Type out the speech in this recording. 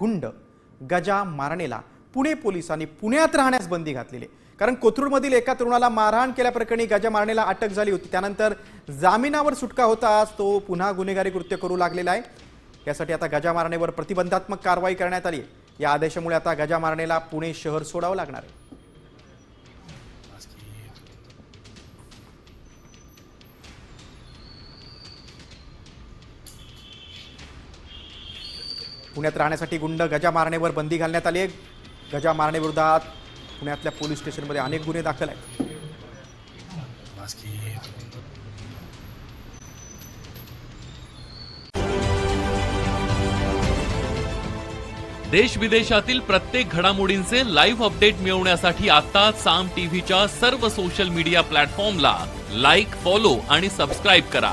गुंड गजा मारणेला पुणे पोलिसांनी पुण्यात राहण्यास बंदी घातलेली आहे. कारण कोथरूडमधील एका तरुणाला मारहाण केल्याप्रकरणी गजा मारणेला अटक झाली होती. त्यानंतर जामिनावर सुटका होताच तो पुन्हा गुन्हेगारी कृत्य करू लागलेला आहे. यासाठी आता गजा मारणेवर प्रतिबंधात्मक कारवाई करण्यात आली या आदेशामुळे आता गजा मारणेला पुणे शहर सोडावं लागणार आहे. पुण्यात राहण्यासाठी गुंड गजा मारणेवर बंदी घालण्यात आली आहे. गजा मारणे विरोधात पुण्यातल्या पोलीस स्टेशनमध्ये अनेक गुन्हे दाखल आहेत. देश विदेशातील प्रत्येक घडामोडींचे लाईव्ह अपडेट मिळवण्यासाठी आता साम टीव्हीच्या सर्व सोशल मीडिया प्लॅटफॉर्मला लाईक फॉलो आणि सबस्क्राईब करा.